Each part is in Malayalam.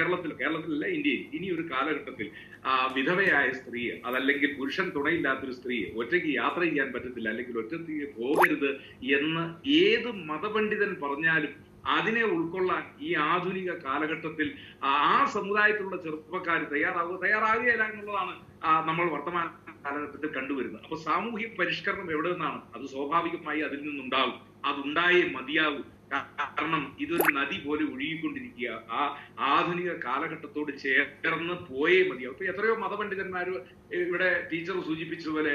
കേരളത്തിൽ കേരളത്തിലല്ല ഇന്ത്യയിൽ. ഇനി ഒരു കാലഘട്ടത്തിൽ ആ, വിധവയായ സ്ത്രീ അതല്ലെങ്കിൽ പുരുഷൻ തുണയില്ലാത്തൊരു സ്ത്രീ ഒറ്റയ്ക്ക് യാത്ര ചെയ്യാൻ പറ്റത്തില്ല അല്ലെങ്കിൽ ഒറ്റയ്ക്ക് പോകരുത് എന്ന് ഏത് മതപണ്ഡിതൻ പറഞ്ഞാലും അതിനെ ഉൾക്കൊള്ളാൻ ഈ ആധുനിക കാലഘട്ടത്തിൽ ആ സമുദായത്തിലുള്ള ചെറുപ്പക്കാർ തയ്യാറാവുക തയ്യാറാകുകയില്ല എന്നുള്ളതാണ് നമ്മൾ വർത്തമാന കാലഘട്ടത്തിൽ കണ്ടുവരുന്നത്. അപ്പൊ സാമൂഹിക പരിഷ്കരണം എവിടെ നിന്നാണ്? അത് സ്വാഭാവികമായി അതിൽ നിന്നുണ്ടാകും അതുണ്ടായേ മതിയാകൂ കാരണം ഇതൊരു നദി പോലെ ഒഴുകിക്കൊണ്ടിരിക്കുക. ആ ആധുനിക കാലഘട്ടത്തോട് ചേർന്ന് പോയേ മതിയാവും ഇപ്പൊ എത്രയോ മതപണ്ഡിതന്മാര് ഇവിടെ ടീച്ചർ സൂചിപ്പിച്ചതുപോലെ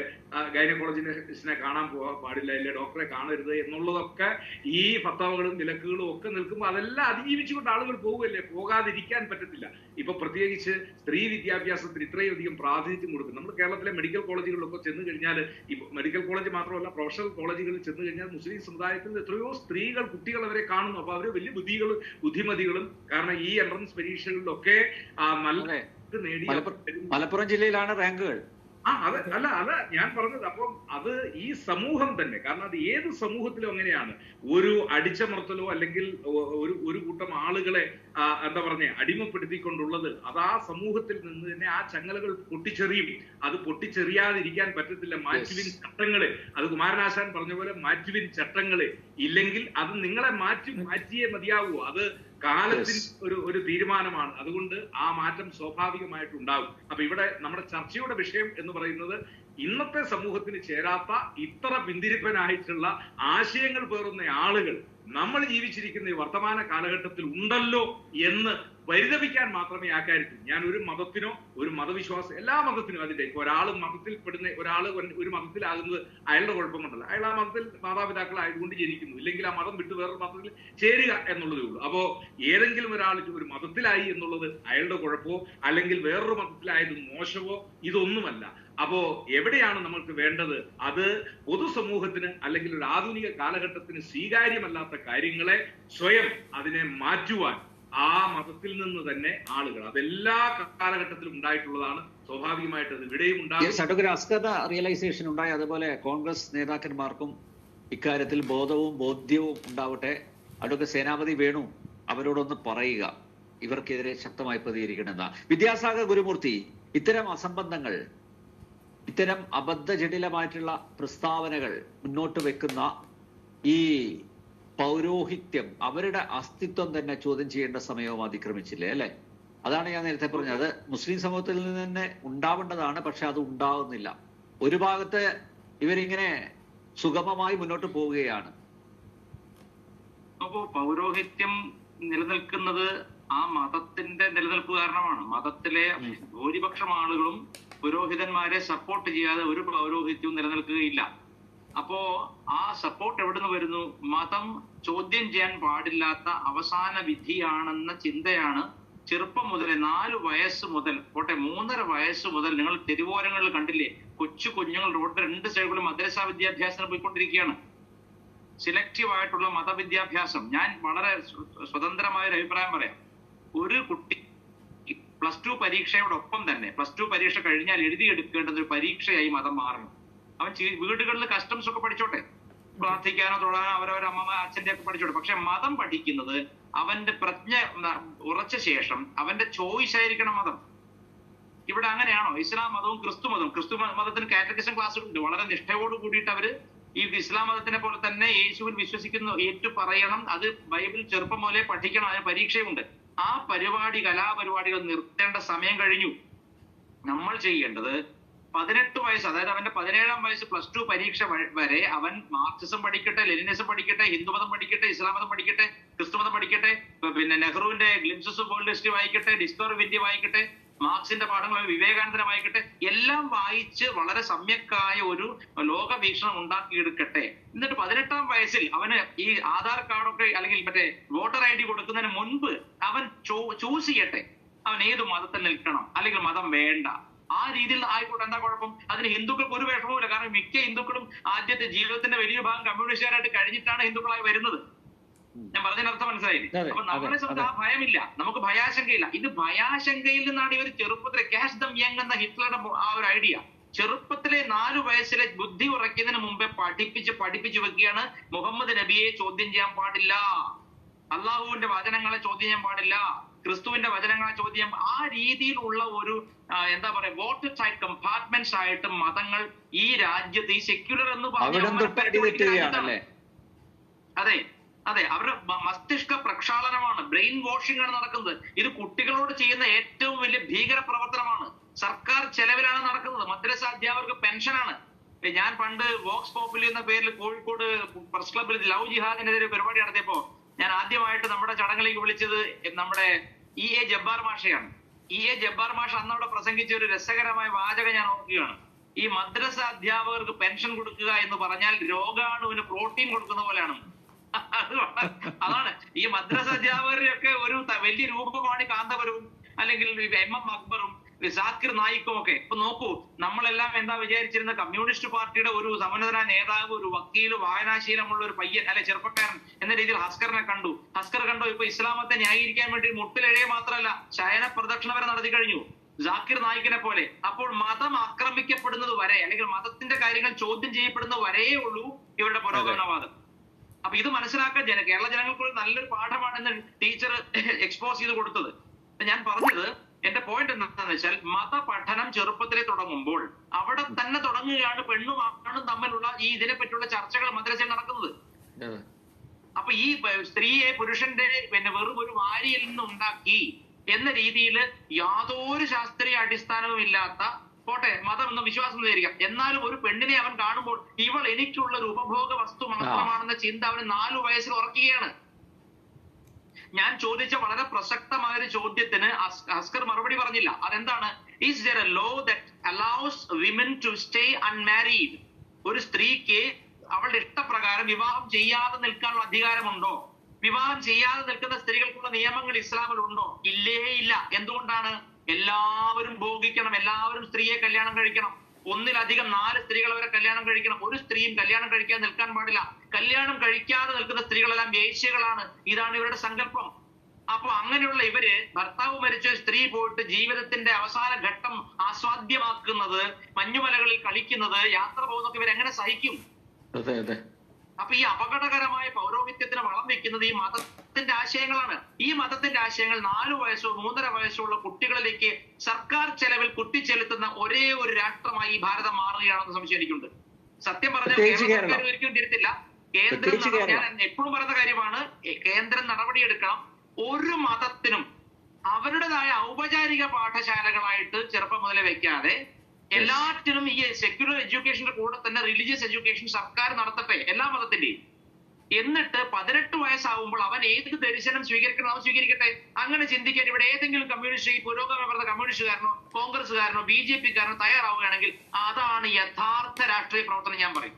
ഗൈനക്കോളജിനെ കാണാൻ പോകാൻ പാടില്ല ഇല്ല ഡോക്ടറെ കാണരുത് എന്നുള്ളതൊക്കെ ഈ ഫത്താവകളും വിലക്കുകളും ഒക്കെ നിൽക്കുമ്പോൾ അതെല്ലാം അതിജീവിച്ചുകൊണ്ട് ആളുകൾ പോകുമല്ലേ പോകാതിരിക്കാൻ പറ്റത്തില്ല. ഇപ്പൊ പ്രത്യേകിച്ച് സ്ത്രീ വിദ്യാഭ്യാസത്തിന് ഇത്രയും അധികം പ്രാതിനിധ്യം കൊടുക്കും നമ്മൾ കേരളത്തിലെ മെഡിക്കൽ കോളേജുകളിലൊക്കെ ചെന്ന് കഴിഞ്ഞാൽ മെഡിക്കൽ കോളേജ് മാത്രമല്ല പ്രൊഫഷണൽ കോളേജുകളിൽ ചെന്ന് കഴിഞ്ഞാൽ മുസ്ലിം സമുദായത്തിൽ എത്രയോ സ്ത്രീകൾ കുട്ടികൾ അവരെ കാണുന്നു അപ്പൊ അവർ വലിയ ബുദ്ധികളും ബുദ്ധിമതികളും കാരണം ഈ എൻട്രൻസ് പരീക്ഷകളിലൊക്കെ നല്ല. മലപ്പുറം മലപ്പുറം ജില്ലയിലാണ് റാങ്കുകൾ ആ അത് അല്ല അത് ഞാൻ പറഞ്ഞത് അപ്പം അത് ഈ സമൂഹം തന്നെ കാരണം അത് ഏത് സമൂഹത്തിലും അങ്ങനെയാണ്. ഒരു അടിച്ചമർത്തലോ അല്ലെങ്കിൽ ഒരു ഒരു കൂട്ടം ആളുകളെ എന്താ പറഞ്ഞ അടിമപ്പെടുത്തിക്കൊണ്ടുള്ളത് അത് ആ സമൂഹത്തിൽ നിന്ന് തന്നെ ആ ചങ്ങലകൾ പൊട്ടിച്ചെറിയും. അത് പൊട്ടിച്ചെറിയാതിരിക്കാൻ പറ്റത്തില്ല. മാറ്റുവിൻ ചട്ടങ്ങൾ അത് കുമാരനാശാൻ പറഞ്ഞ പോലെ മാറ്റുവിൻ ചട്ടങ്ങൾ. ഇല്ലെങ്കിൽ അത് നിങ്ങളെ മാറ്റി മാറ്റിയേ മതിയാവൂ. അത് കാലത്തിൽ ഒരു ഒരു തീരുമാനമാണ്. അതുകൊണ്ട് ആ മാറ്റം സ്വാഭാവികമായിട്ട് ഉണ്ടാകും. അപ്പൊ ഇവിടെ നമ്മുടെ ചർച്ചയുടെ വിഷയം എന്ന് പറയുന്നത് ഇന്നത്തെ സമൂഹത്തിന് ചേരാത്ത ഇത്ര പിന്തിരിപ്പനായിട്ടുള്ള ആശയങ്ങൾ പേറുന്ന ആളുകൾ നമ്മൾ ജീവിച്ചിരിക്കുന്ന ഈ വർത്തമാന കാലഘട്ടത്തിൽ ഉണ്ടല്ലോ എന്ന് പരിതപിക്കാൻ മാത്രമേ ആ കാര്യത്തിൽ ഞാൻ ഒരു മതത്തിനോ ഒരു മതവിശ്വാസം എല്ലാ മതത്തിനും അതിന്റെ ഒരാൾ മതത്തിൽ പെടുന്ന ഒരാൾ ഒരു മതത്തിലാകുന്നത് അയാളുടെ കുഴപ്പം കൊണ്ടല്ല. അയാൾ ആ മതത്തിൽ മാതാപിതാക്കളായതുകൊണ്ട് ജനിക്കുന്നു. ഇല്ലെങ്കിൽ ആ മതം വിട്ട് വേറൊരു മതത്തിൽ ചേരുക എന്നുള്ളതേ ഉള്ളൂ. അപ്പോ ഏതെങ്കിലും ഒരാൾ ഒരു മതത്തിലായി എന്നുള്ളത് അയാളുടെ കുഴപ്പമോ അല്ലെങ്കിൽ വേറൊരു മതത്തിലായത് മോശമോ ഇതൊന്നുമല്ല. അപ്പോ എവിടെയാണ് നമ്മൾക്ക് വേണ്ടത്? അത് പൊതുസമൂഹത്തിന് അല്ലെങ്കിൽ ഒരു ആധുനിക കാലഘട്ടത്തിന് സ്വീകാര്യമല്ലാത്ത കാര്യങ്ങളെ സ്വയം അതിനെ മാറ്റുവാൻ ആ മതത്തിൽ നിന്ന് തന്നെ ആളുകൾ അതെല്ലാ കാലഘട്ടത്തിലും ഉണ്ടായിട്ടുള്ളതാണ്. സ്വാഭാവികമായിട്ട് അത് ഇവിടെയും ഉണ്ടാകും. അസ്കത റിയലൈസേഷൻ ഉണ്ടായി അതുപോലെ കോൺഗ്രസ് നേതാക്കന്മാർക്കും ഇക്കാര്യത്തിൽ ബോധവും ബോധ്യവും ഉണ്ടാവട്ടെ. അടുത്ത സേനാപതി വേണു അവരോടൊന്ന് പറയുക. ഇവർക്കെതിരെ ശക്തമായി പ്രതികരിക്കണമെന്ന. വിദ്യാസാഗർ ഗുരുമൂർത്തി ഇത്തരം അസംബന്ധങ്ങൾ ഇത്തരം അബദ്ധ ജടിലമായിട്ടുള്ള പ്രസ്താവനകൾ മുന്നോട്ട് വെക്കുന്ന ഈ പൗരോഹിത്യം അവരുടെ അസ്തിത്വം തന്നെ ചോദ്യം ചെയ്യേണ്ട സമയവും അതിക്രമിച്ചില്ലേ അല്ലെ? അതാണ് ഞാൻ നേരത്തെ പറഞ്ഞത്. അത് മുസ്ലിം സമൂഹത്തിൽ നിന്ന് തന്നെ ഉണ്ടാവേണ്ടതാണ് പക്ഷെ അത് ഉണ്ടാവുന്നില്ല. ഒരു ഭാഗത്ത് ഇവരിങ്ങനെ സുഗമമായി മുന്നോട്ട് പോവുകയാണ്. അപ്പോ പൗരോഹിത്യം നിലനിൽക്കുന്നത് ആ മതത്തിന്റെ നിലനിൽപ്പ് കാരണമാണ്. മതത്തിലെ. ഭൂരിപക്ഷം ആളുകളും പുരോഹിതന്മാരെ സപ്പോർട്ട് ചെയ്യാതെ ഒരു പൗരോഹിത്യവും നിലനിൽക്കുകയില്ല. അപ്പോ ആ സപ്പോർട്ട് എവിടുന്ന് വരുന്നു? മതം ചോദ്യം ചെയ്യാൻ പാടില്ലാത്ത അവസാന വിധിയാണെന്ന ചിന്തയാണ് ചെറുപ്പം മുതലേ നാല് വയസ്സ് മുതൽ പോട്ടെ മൂന്നര വയസ്സ് മുതൽ നിങ്ങൾ തെരുവോരങ്ങളിൽ കണ്ടില്ലേ? കൊച്ചു കുഞ്ഞുങ്ങൾ റോഡിന്റെ രണ്ട് സൈഡിലും മദ്രസ വിദ്യാഭ്യാസത്തിന് പോയിക്കൊണ്ടിരിക്കുകയാണ്. സിലക്റ്റീവ് ആയിട്ടുള്ള മതവിദ്യാഭ്യാസം. ഞാൻ വളരെ സ്വ- സ്വതന്ത്രമായ ഒരു അഭിപ്രായം പറയാം. ഒരു കുട്ടി പ്ലസ് ടു പരീക്ഷയോടൊപ്പം തന്നെ പ്ലസ് ടു പരീക്ഷ കഴിഞ്ഞാൽ എഴുതിയെടുക്കേണ്ടത് ഒരു പരീക്ഷയായി മതം മാറണം. അവൻ വീടുകളിൽ കസ്റ്റംസ് ഒക്കെ പഠിച്ചോട്ടെ. പ്രാർത്ഥിക്കാനോ തൊഴാനോ അവരവരുടെ അമ്മ അച്ഛന്റെ ഒക്കെ പഠിച്ചോട്ടെ. പക്ഷെ മതം പഠിക്കുന്നത് അവന്റെ പ്രജ്ഞ ഉറച്ച ശേഷം അവന്റെ ചോയ്സ് ആയിരിക്കണം മതം. ഇവിടെ അങ്ങനെയാണോ? ഇസ്ലാം മതവും ക്രിസ്തു മതവും. ക്രിസ്തു മതത്തിന് കാറ്റഗറിസം ക്ലാസ്സുകളുണ്ട് വളരെ നിഷ്ഠയോട് കൂടിയിട്ട് അവർ ഈ ഇസ്ലാം മതത്തിനെ പോലെ തന്നെ യേശുവിൽ വിശ്വസിക്കുന്നു ഏറ്റു പറയണം. അത് ബൈബിൾ ചെറുപ്പം മുതലേ പഠിക്കണം. അതിന് പരീക്ഷയുണ്ട്. ആ പരിപാടി കലാപരിപാടികൾ നിർത്തേണ്ട സമയം കഴിഞ്ഞു. നമ്മൾ ചെയ്യേണ്ടത് പതിനെട്ട് വയസ്സ് അതായത് അവന്റെ പതിനേഴാം വയസ്സ് പ്ലസ് ടു പരീക്ഷ വരെ അവൻ മാർക്സിസം പഠിക്കട്ടെ ലെനിനിസം പഠിക്കട്ടെ ഹിന്ദുമതം പഠിക്കട്ടെ ഇസ്ലാം മതം പഠിക്കട്ടെ ക്രിസ്തുമതം പഠിക്കട്ടെ പിന്നെ നെഹ്റുവിന്റെ ഗ്ലിംസസ് ഓഫ് വേൾഡ് ഹിസ്റ്ററി വായിക്കട്ടെ ഡിസ്കവർ ഓഫ് വായിക്കട്ടെ മാർക്സിന്റെ പാഠങ്ങൾ വിവേകാനന്ദനെ വായിക്കട്ടെ എല്ലാം വായിച്ച് വളരെ സമ്യക്കായ ഒരു ലോക വീക്ഷണം ഉണ്ടാക്കിയെടുക്കട്ടെ. എന്നിട്ട് പതിനെട്ടാം വയസ്സിൽ അവന് ഈ ആധാർ കാർഡൊക്കെ അല്ലെങ്കിൽ മറ്റേ വോട്ടർ ഐ ഡി കൊടുക്കുന്നതിന് മുൻപ് അവൻ ചൂസ് ചെയ്യട്ടെ. അവൻ ഏത് മതത്തിൽ നിൽക്കണം? അല്ലെങ്കിൽ മതം വേണ്ട. ആ രീതിയിൽ ആയിക്കോട്ടെ എന്താ കുഴപ്പം? അതിന് ഹിന്ദുക്കൾക്ക് ഒരു വിഷമവുമില്ല. കാരണം മിക്ക ഹിന്ദുക്കളും ആദ്യത്തെ ജീവിതത്തിന്റെ വലിയ ഭാഗം കമ്മ്യൂണിസ്റ്റുകാരായിട്ട് കഴിഞ്ഞിട്ടാണ് ഹിന്ദുക്കളായി വരുന്നത്. ഞാൻ പറഞ്ഞതിന് അർത്ഥം മനസ്സിലായില്ലേ? അപ്പൊ നമ്മളെ സംബന്ധിച്ച് ആ ഭയമില്ല. നമുക്ക് ഭയാശങ്കയില്ല. ഇത് ഭയാശങ്കയിൽ നിന്നാണ് ഇവർ ചെറുപ്പത്തിൽ ക്യാഷ് ദം യങ് എന്ന ഹിറ്റ്ലറുടെ ആ ഒരു ഐഡിയ ചെറുപ്പത്തിലെ നാലു വയസ്സിലെ ബുദ്ധി ഉറയ്ക്കുന്നതിന് മുമ്പേ പഠിപ്പിച്ച് പഠിപ്പിച്ച് വെക്കുകയാണ് മുഹമ്മദ് നബിയെ ചോദ്യം ചെയ്യാൻ പാടില്ല. അള്ളാഹുവിന്റെ വചനങ്ങളെ ചോദ്യം ചെയ്യാൻ പാടില്ല. ക്രിസ്തുവിന്റെ വചനങ്ങളെ ചോദ്യം ആ രീതിയിലുള്ള ഒരു എന്താ പറയാ വോട്ട് സൈഡ് കമ്പാർട്ട്മെന്റ്സ് ആയിട്ട് മതങ്ങൾ ഈ രാജ്യത്ത് ഈ സെക്യുലർ എന്ന് പറഞ്ഞ അതെ അതെ അവരുടെ മസ്തിഷ്ക പ്രക്ഷാളനമാണ് ബ്രെയിൻ വാഷിംഗ് ആണ് നടക്കുന്നത്. ഇത് കുട്ടികളോട് ചെയ്യുന്ന ഏറ്റവും വലിയ ഭീകര പ്രവർത്തനമാണ് സർക്കാർ ചെലവിലാണ് നടക്കുന്നത്. മദ്രസ അധ്യാപകർക്ക് പെൻഷനാണ്. ഞാൻ പണ്ട് വോക്സ് പോപ്പുലി എന്ന പേരിൽ കോഴിക്കോട് പ്രസ് ക്ലബിൽ ലവ് ജിഹാദിനെതിരെ പരിപാടി നടത്തിയപ്പോ ഞാൻ ആദ്യമായിട്ട് നമ്മുടെ ചടങ്ങിലേക്ക് വിളിച്ചത് നമ്മുടെ ഇ എ ജബ്ബാർ മാഷയാണ്. ഇ എ ജബ്ബാർ മാഷ അന്നവിടെ പ്രസംഗിച്ച ഒരു രസകരമായ വാചകം ഞാൻ ഓർക്കുകയാണ്. ഈ മദ്രസ അധ്യാപകർക്ക് പെൻഷൻ കൊടുക്കുക എന്ന് പറഞ്ഞാൽ രോഗാണുവിന് പ്രോട്ടീൻ കൊടുക്കുന്ന പോലെയാണ്. അതാണ്. ഈ മദ്രസ അധ്യാപകരെയൊക്കെ ഒരു വലിയ രൂപമാണ് കാന്തപുരവും അല്ലെങ്കിൽ എം എം അക്ബറും സാക്കിർ നായിക്കും ഒക്കെ ഇപ്പൊ നോക്കൂ നമ്മളെല്ലാം എന്താ വിചാരിച്ചിരുന്ന? കമ്മ്യൂണിസ്റ്റ് പാർട്ടിയുടെ ഒരു സമന്നതന നേതാവ് ഒരു വക്കീൽ വായനാശീലമുള്ള ഒരു പയ്യൻ അല്ലെ ചെറുപ്പക്കാരൻ എന്ന രീതിയിൽ ഹസ്കറിനെ കണ്ടു. ഹസ്കർ കണ്ടോ ഇപ്പൊ ഇസ്ലാമത്തെ ന്യായീകരിക്കാൻ വേണ്ടി മുട്ടിലെഴയെ മാത്രമല്ല ശയന പ്രദക്ഷിണ വരെ നടത്തി കഴിഞ്ഞു. ജാക്കിർ നായിക്കിനെ പോലെ. അപ്പോൾ മതം ആക്രമിക്കപ്പെടുന്നത് വരെ അല്ലെങ്കിൽ മതത്തിന്റെ കാര്യങ്ങൾ ചോദ്യം ചെയ്യപ്പെടുന്ന വരെയേ ഉള്ളൂ ഇവരുടെ പുരോഗമനവാദം. അപ്പൊ ഇത് മനസ്സിലാക്കാൻ ജന കേരള ജനങ്ങൾക്കുള്ള നല്ലൊരു പാഠമാണെന്ന് ടീച്ചർ എക്സ്പോസ് ചെയ്ത് കൊടുത്തത്. ഞാൻ പോയിന്റ് എന്താണെന്ന് വെച്ചാൽ മതപഠനം ചെറുപ്പത്തിലെ തുടങ്ങുമ്പോൾ അവിടെ തന്നെ തുടങ്ങുകയാണ് പെണ്ണും ആണും തമ്മിലുള്ള ഈ ഇതിനെ പറ്റിയുള്ള ചർച്ചകൾ മദ്രസയിൽ നടക്കുന്നത്. അപ്പൊ ഈ സ്ത്രീയെ പുരുഷന്റെ പിന്നെ വെറും ഒരു വാരിയിൽ നിന്ന് ഉണ്ടാക്കി എന്ന രീതിയിൽ യാതൊരു ശാസ്ത്രീയ അടിസ്ഥാനവും ഇല്ലാത്ത പോട്ടെ മതം എന്ന വിശ്വാസം വിചാരിക്കാം എന്നാലും ഒരു പെണ്ണിനെ അവൻ കാണുമ്പോൾ ഇവൾ എനിക്കുള്ള ഒരു ഉപഭോഗ വസ്തു മാത്രമാണെന്ന ചിന്ത അവന് നാലു വയസ്സിൽ ഉറക്കുകയാണ്. ഞാൻ ചോദിച്ച വളരെ പ്രസക്തമായ ഒരു ചോദ്യത്തിന് അസ്- അസ്കർ മറുപടി പറഞ്ഞില്ല. അതെന്താണ്? Is there a law that allows women to stay unmarried ഒരു സ്ത്രീക്ക് അവളുടെ ഇഷ്ടപ്രകാരം വിവാഹം ചെയ്യാതെ നിൽക്കാനുള്ള അധികാരമുണ്ടോ? വിവാഹം ചെയ്യാതെ നിൽക്കുന്ന സ്ത്രീകൾക്കുള്ള നിയമങ്ങൾ ഇസ്ലാമിൽ ഉണ്ടോ? ഇല്ലേ ഇല്ല. എന്തുകൊണ്ടാണ്? എല്ലാവരും ഭോഗിക്കണം എല്ലാവരും സ്ത്രീയെ കല്യാണം കഴിക്കണം. ഒന്നിലധികം നാല് സ്ത്രീകൾ വരെ കല്യാണം കഴിക്കണം. ഒരു സ്ത്രീയും കല്യാണം കഴിക്കാൻ നിൽക്കാൻ പാടില്ല. കല്യാണം കഴിക്കാതെ നിൽക്കുന്ന സ്ത്രീകളെല്ലാം വേശ്യകളാണ് ഇതാണ് ഇവരുടെ സങ്കല്പം. അപ്പൊ അങ്ങനെയുള്ള ഇവർ ഭർത്താവ് മരിച്ച സ്ത്രീ പോയിട്ട് ജീവിതത്തിന്റെ അവസാന ഘട്ടം ആസ്വാദ്യമാക്കുന്നത് മഞ്ഞുമലകളിൽ കളിക്കുന്നത് യാത്ര പോകുന്നൊക്കെ ഇവരെങ്ങനെ സഹിക്കും? അപ്പൊ ഈ അപകടകരമായ പൗരോഹിത്യത്തിന് വളം വെക്കുന്നത് ഈ മതത്തിന്റെ ആശയങ്ങളാണ്. ഈ മതത്തിന്റെ ആശയങ്ങൾ നാലു വയസ്സോ മൂന്നര വയസ്സോ ഉള്ള കുട്ടികളിലേക്ക് സർക്കാർ ചെലവിൽ കുത്തിച്ചെലുത്തുന്ന ഒരേ ഒരു രാഷ്ട്രമായി ഈ ഭാരതം മാറുകയാണെന്ന് സംശയം എനിക്കുണ്ട് സത്യം പറഞ്ഞാൽ കേരള. ഒരിക്കലും തിരുത്തില്ല കേന്ദ്രം. ഞാൻ എപ്പോഴും പറയുന്ന കാര്യമാണ് കേന്ദ്രം കേന്ദ്രം നടപടിയെടുക്കണം. ഒരു മതത്തിനും അവരുടേതായ ഔപചാരിക പാഠശാലകളായിട്ട് ചെറുപ്പം മുതലേ വെക്കാതെ എല്ലാറ്റിനും ഈ സെക്യുലർ എഡ്യൂക്കേഷന്റെ കൂടെ തന്നെ റിലീജിയസ് എഡ്യൂക്കേഷൻ സർക്കാർ നടത്തട്ടെ എല്ലാ മതത്തിന്റെയും. എന്നിട്ട് പതിനെട്ട് വയസ്സാവുമ്പോൾ അവൻ ഏത് ദർശനം സ്വീകരിക്കണം അവൻ സ്വീകരിക്കട്ടെ? അങ്ങനെ ചിന്തിക്കാൻ ഇവിടെ ഏതെങ്കിലും കമ്മ്യൂണിസ്റ്റ് ഈ പുരോഗമന പറഞ്ഞ കമ്മ്യൂണിസ്റ്റുകാരനോ കോൺഗ്രസ്സുകാരനോ ബി ജെ പിക്കാരനോ തയ്യാറാവുകയാണെങ്കിൽ അതാണ് യഥാർത്ഥ രാഷ്ട്രീയ പ്രവർത്തനം ഞാൻ പറയും.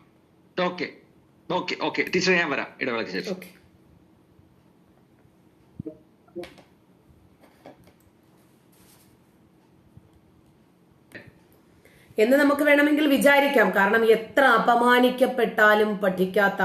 ഓക്കെ ഓക്കെ ഓക്കെ ടീച്ചർ ഞാൻ വരാം. ഇടവേളയ്ക്ക് ശേഷം. ഓക്കെ എന്ന് നമുക്ക് വേണമെങ്കിൽ വിചാരിക്കാം. കാരണം എത്ര അപമാനിക്കപ്പെട്ടാലും പഠിക്കാത്ത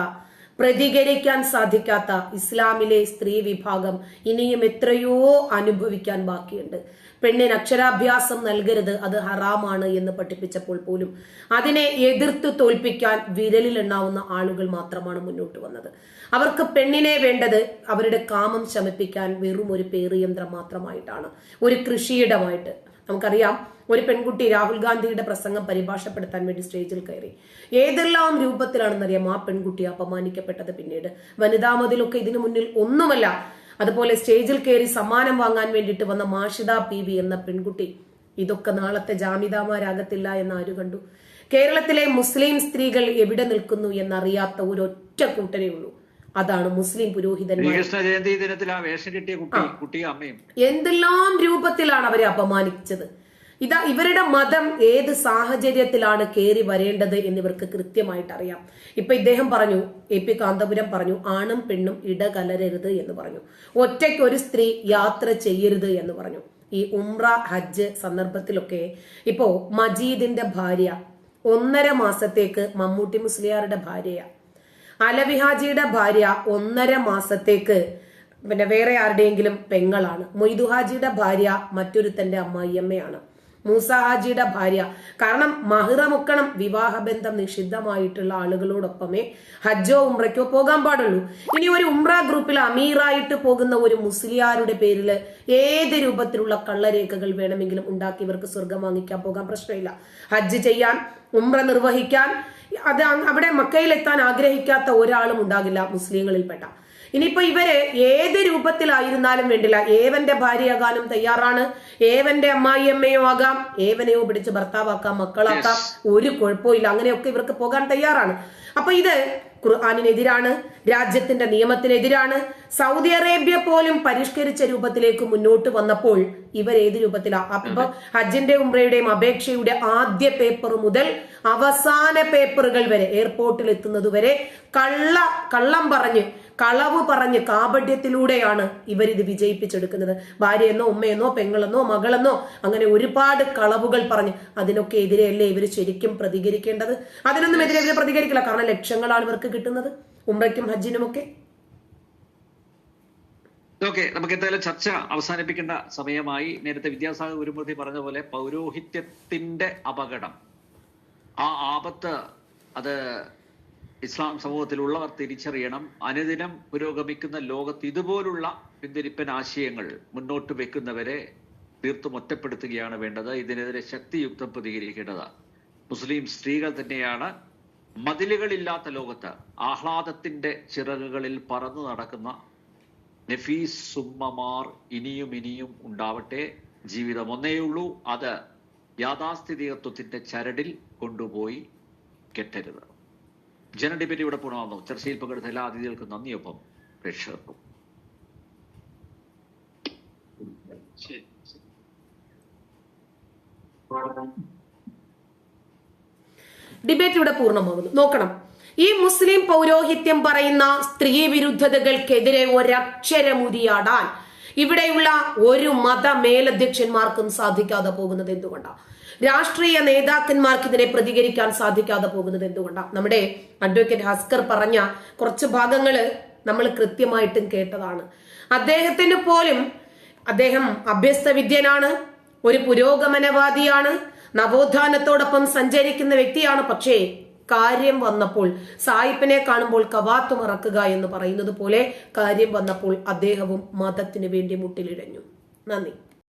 പ്രതികരിക്കാൻ സാധിക്കാത്ത ഇസ്ലാമിലെ സ്ത്രീ വിഭാഗം ഇനിയും എത്രയോ അനുഭവിക്കാൻ ബാക്കിയുണ്ട്. പെണ്ണിന് അക്ഷരാഭ്യാസം നൽകരുത് അത് ഹറാമാണ് എന്ന് പഠിപ്പിച്ചപ്പോൾ പോലും അതിനെ എതിർത്ത് തോൽപ്പിക്കാൻ വിരലിൽ എണ്ണാവുന്ന ആളുകൾ മാത്രമാണ് മുന്നോട്ട് വന്നത്. അവർക്ക് പെണ്ണിനെ വേണ്ടത് അവരുടെ കാമം ശമിപ്പിക്കാൻ വെറും ഒരു പേറിയന്ത്രം മാത്രമായിട്ടാണ് ഒരു കൃഷിയിടമായിട്ട്. നമുക്കറിയാം ഒരു പെൺകുട്ടി രാഹുൽ ഗാന്ധിയുടെ പ്രസംഗം പരിഭാഷപ്പെടുത്താൻ വേണ്ടി സ്റ്റേജിൽ കയറി. ഏതെല്ലാം രൂപത്തിലാണെന്നറിയാം ആ പെൺകുട്ടി അപമാനിക്കപ്പെട്ടത് പിന്നീട്? വനിതാ മതിലൊക്കെ ഇതിനു മുന്നിൽ ഒന്നുമല്ല. അതുപോലെ സ്റ്റേജിൽ കയറി സമ്മാനം വാങ്ങാൻ വേണ്ടിയിട്ട് വന്ന മാഷിത പി വി എന്ന പെൺകുട്ടി. ഇതൊക്കെ നാളത്തെ ജാമിതാമാരാകത്തില്ല എന്ന് ആര് കണ്ടു? കേരളത്തിലെ മുസ്ലിം സ്ത്രീകൾ എവിടെ നിൽക്കുന്നു എന്നറിയാത്ത ഒരൊറ്റ കൂട്ടരേ ഉള്ളൂ. അതാണ് മുസ്ലിം പുരോഹിതന്മാർ. ജയന്തി ദിനത്തിൽ ആ വേഷം കിട്ടിയ കുട്ടി കുട്ടിയും അമ്മയും. എന്തെല്ലാം രൂപത്തിലാണ് അവരെ അപമാനിച്ചത്? ഇതാ ഇവരുടെ മതം ഏത് സാഹചര്യത്തിലാണ് കയറി വരേണ്ടത് എന്നിവർക്ക് കൃത്യമായിട്ട് അറിയാം. ഇപ്പൊ ഇദ്ദേഹം പറഞ്ഞു എ പി കാന്തപുരം പറഞ്ഞു ആണും പെണ്ണും ഇടകലരരുത് എന്ന് പറഞ്ഞു. ഒറ്റയ്ക്ക് ഒരു സ്ത്രീ യാത്ര ചെയ്യരുത് എന്ന് പറഞ്ഞു. ഈ ഉംറ ഹജ്ജ് സന്ദർഭത്തിലൊക്കെ ഇപ്പോ മജീദിന്റെ ഭാര്യ ഒന്നര മാസത്തേക്ക് മമ്മൂട്ടി മുസ്ലിയാരുടെ ഭാര്യയാ. അലവിഹാജിയുടെ ഭാര്യ ഒന്നര മാസത്തേക്ക് പിന്നെ വേറെ ആരുടെയെങ്കിലും പെങ്ങളാണ്. മൊയ്തു ഹാജിയുടെ ഭാര്യ മറ്റൊരുത്തന്റെ അമ്മായിയമ്മയാണ്. മൂസ ഹാജിയുടെ ഭാര്യ. കാരണം മഹിറമുക്കണം വിവാഹബന്ധം നിഷിദ്ധമായിട്ടുള്ള ആളുകളോടൊപ്പമേ ഹജ്ജോ ഉംറയ്ക്കോ പോകാൻ പാടുള്ളൂ. ഇനി ഒരു ഉംറ ഗ്രൂപ്പിൽ അമീറായിട്ട് പോകുന്ന ഒരു മുസ്ലിയാരുടെ പേരിൽ ഏത് രൂപത്തിലുള്ള കള്ളരേഖകൾ വേണമെങ്കിലും ഉണ്ടാക്കി ഇവർക്ക് സ്വർഗം വാങ്ങിക്കാൻ പോകാൻ പ്രശ്നമില്ല. ഹജ്ജ് ചെയ്യാൻ ഉംറ നിർവഹിക്കാൻ അത് അവിടെ മക്കയിലെത്താൻ ആഗ്രഹിക്കാത്ത ഒരാളും ഉണ്ടാകില്ല മുസ്ലിങ്ങളിൽപ്പെട്ട. ഇനിയിപ്പോ ഇവർ ഏത് രൂപത്തിലായിരുന്നാലും വേണ്ടില്ല. ഏവന്റെ ഭാര്യയാകാനും തയ്യാറാണ്. ഏവന്റെ അമ്മായിയമ്മയോ ആകാം. ഏവനെയോ പിടിച്ച് ഭർത്താവാക്കാം മക്കളാക്കാം. ഒരു കുഴപ്പമില്ല അങ്ങനെയൊക്കെ ഇവർക്ക് പോകാൻ തയ്യാറാണ്. അപ്പൊ ഇത് ഖുർആാനിനെതിരാണ്. രാജ്യത്തിന്റെ നിയമത്തിനെതിരാണ് സൗദി അറേബ്യ പോലും പരിഷ്കരിച്ച രൂപത്തിലേക്ക് മുന്നോട്ട് വന്നപ്പോൾ ഇവർ ഏത് രൂപത്തിലാ? അപ്പൊ ഹജ്ജിന്റെ ഉംറയുടെയും അപേക്ഷയുടെ ആദ്യ പേപ്പർ മുതൽ അവസാന പേപ്പറുകൾ വരെ എയർപോർട്ടിൽ എത്തുന്നത് വരെ കള്ള കള്ളം പറഞ്ഞ് കളവ് പറഞ്ഞ് കാപട്യത്തിലൂടെയാണ് ഇവരിത് വിജയിപ്പിച്ചെടുക്കുന്നത്. ഭാര്യയെന്നോ ഉമ്മയെന്നോ പെങ്ങളെന്നോ മകളെന്നോ അങ്ങനെ ഒരുപാട് കളവുകൾ പറഞ്ഞ് അതിനൊക്കെ എതിരെയല്ലേ ഇവർ ശരിക്കും പ്രതികരിക്കേണ്ടത്? അതിനൊന്നും എതിരെ ഇവർ പ്രതികരിക്കില്ല. കാരണം ലക്ഷങ്ങളാണ് ഇവർക്ക് കിട്ടുന്നത്. ഉംറയ്ക്കും ഹജ്ജിനുമൊക്കെ? ഓക്കെ നമുക്ക് എന്തായാലും ചർച്ച അവസാനിപ്പിക്കേണ്ട സമയമായി. നേരത്തെ വിദ്യാസാഗർ ഗുരുമൂർത്തി പറഞ്ഞ പോലെ പൗരോഹിത്യത്തിന്റെ അപകടം. ആ ആപത്ത് അത് ഇസ്ലാം സമൂഹത്തിലുള്ളവർ തിരിച്ചറിയണം. അനുദിനം പുരോഗമിക്കുന്ന ലോകത്ത് ഇതുപോലുള്ള പിന്തിരിപ്പൻ ആശയങ്ങൾ മുന്നോട്ട് വെക്കുന്നവരെ തീർത്തും ഒറ്റപ്പെടുത്തുകയാണ് വേണ്ടത്. ഇതിനെതിരെ ശക്തിയുക്തം പ്രതികരിക്കേണ്ടത് മുസ്ലിം സ്ത്രീകൾ തന്നെയാണ്. മതിലുകളില്ലാത്ത ലോകത്ത് ആഹ്ലാദത്തിന്റെ ചിറകുകളിൽ പറന്നു നടക്കുന്ന നഫീസ് സുമ്മമാർ ഇനിയും ഇനിയും ഉണ്ടാവട്ടെ. ജീവിതം ഒന്നേയുള്ളൂ. അത് യാഥാസ്ഥിതികത്വത്തിന്റെ ചരടിൽ കൊണ്ടുപോയി കെട്ടരുത്. ജന ഡിബേറ്റ് ഇവിടെ പൂർണമാകുന്നു ചർച്ചയിൽ പങ്കെടുത്ത എല്ലാ അതിഥികൾക്കും നന്ദിയൊപ്പം പ്രേക്ഷകർക്കും. ഡിബേറ്റ് ഇവിടെ പൂർണമാകുന്നു നോക്കണം. ഈ മുസ്ലിം പൗരോഹിത്യം പറയുന്ന സ്ത്രീ വിരുദ്ധതകൾക്കെതിരെ ഒരക്ഷരമുരിയാടാൻ ഇവിടെയുള്ള ഒരു മത മേലധ്യക്ഷന്മാർക്കും സാധിക്കാതെ പോകുന്നത് എന്തുകൊണ്ടാണ് രാഷ്ട്രീയ നേതാക്കന്മാർക്ക് ഇതിനെ പ്രതികരിക്കാൻ സാധിക്കാതെ പോകുന്നത് എന്തുകൊണ്ടാണ് നമ്മുടെ അഡ്വക്കേറ്റ് ഹസ്കർ പറഞ്ഞ കുറച്ച് ഭാഗങ്ങൾ നമ്മൾ കൃത്യമായിട്ടും കേട്ടതാണ്. അദ്ദേഹത്തിന് പോലും അദ്ദേഹം അഭ്യസ്ത വിദ്യനാണ് ഒരു പുരോഗമനവാദിയാണ് നവോത്ഥാനത്തോടൊപ്പം സഞ്ചരിക്കുന്ന വ്യക്തിയാണ്. പക്ഷേ കാര്യം വന്നപ്പോൾ സായിപ്പിനെ കാണുമ്പോൾ കവാത്തു മറക്കുക എന്ന് പറയുന്നത് പോലെ കാര്യം വന്നപ്പോൾ അദ്ദേഹവും മതത്തിന് വേണ്ടി മുട്ടിലിഴഞ്ഞു. നന്ദി.